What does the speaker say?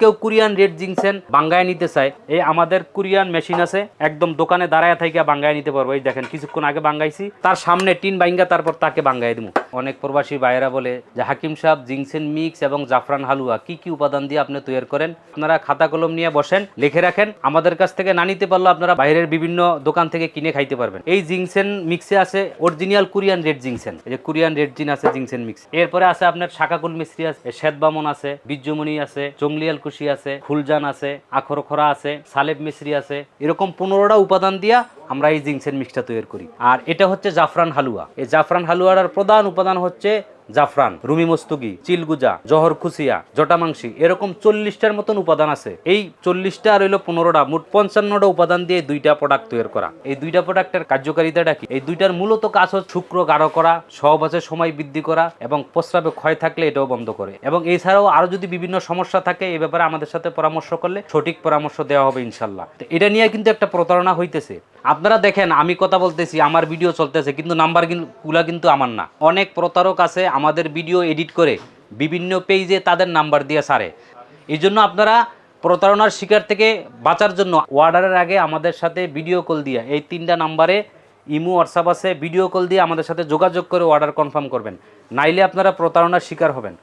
কেউ Kurian red ginseng বাঙ্গায় নিতে চায়। এই আমাদের কুরিয়ান মেশিন আছে, একদম দোকানে দাঁড়ায় থেকে বাঙ্গায় নিতে পারব। এই দেখেন, কিছুক্ষণ আগে বাঙ্গাইছি, তার সামনে টিন বাইঙ্গা, তারপর তাকে বাঙ্গায় দিব অনেক প্রবাসী ভাইয়েরা বলে যে হাকিম সাহেব, জিংসেন মিক্স এবং জাফরান হালুয়া, কি কি উপাদান দিয়ে আপনি তৈরি করেন? আপনারা খাতা কলম নিয়ে বসেন, লিখে রাখেন। আমাদের কাছ থেকে না নিতে পারলেও আপনারা বাইরের বিভিন্ন দোকান থেকে কিনে খাইতে পারবেন। এই জিংসেন মিক্সে আছে অরিজিনাল কুরিয়ান রেড জিংসেন। এই যে কুরিয়ান রেড জিন আছে জিংসেন মিক্স। এরপরে আছে আপনার শাকাকুল মিস্ত্রি আছে, শ্বেত বামন আছে, বীর্যমণি আছে, জঙ্গলিয়াল কুশি আছে, ফুলজান আছে, আখরখরা আছে, সালেব মিশ্রি আছে। এরকম পনেরোটা উপাদান দিয়া আমরা এই জিংসেন মিক্সটা তৈরি করি। আর এটা হচ্ছে জাফরান হালুয়া। এই জাফরান হালুয়ার প্রধান উপাদান হচ্ছে জাফরান, রুমি মস্তুকি, চিলগুজা, জহর খুসিয়া, জটামাংসি, এরকম চল্লিশটার মতন উপাদান আছে। এই চল্লিশটা আর হইল পনেরোটা, মোট পঞ্চান্নটা উপাদান দিয়ে দুইটা প্রোডাক্ট তৈরি করা। এই দুইটা প্রোডাক্টের কার্যকারিতাটা কি? এই দুইটার মূলত কাজ হচ্ছে শুক্র গাঢ় করা সহবাসের সময় বৃদ্ধি করা এবং প্রস্রাবে ক্ষয় থাকলে এটাও বন্ধ করে। এবং এছাড়াও আরও যদি বিভিন্ন সমস্যা থাকে এই ব্যাপারে আমাদের সাথে পরামর্শ করলে সঠিক পরামর্শ দেওয়া হবে ইনশাল্লাহ এটা নিয়ে কিন্তু একটা প্রতারণা হইতেছে। আপনারা দেখেন, আমি কথা বলতেছি, আমার ভিডিও চলতেছে, কিন্তু নাম্বারগুলা কিন্তু আমার না। অনেক প্রতারক আছে, আমাদের ভিডিও এডিট করে বিভিন্ন পেজে তাদের নাম্বার দিয়ে সারে। এই জন্য আপনারা প্রতারণার শিকার থেকে বাঁচার জন্য অর্ডারের আগে আমাদের সাথে ভিডিও কল দিয়ে, এই তিনটা নাম্বারে ইমো হোয়াটসঅ্যাপ আছে ভিডিও কল দিয়ে আমাদের সাথে যোগাযোগ করে অর্ডার কনফার্ম করবেন। নাইলে আপনারা প্রতারণার শিকার হবেন।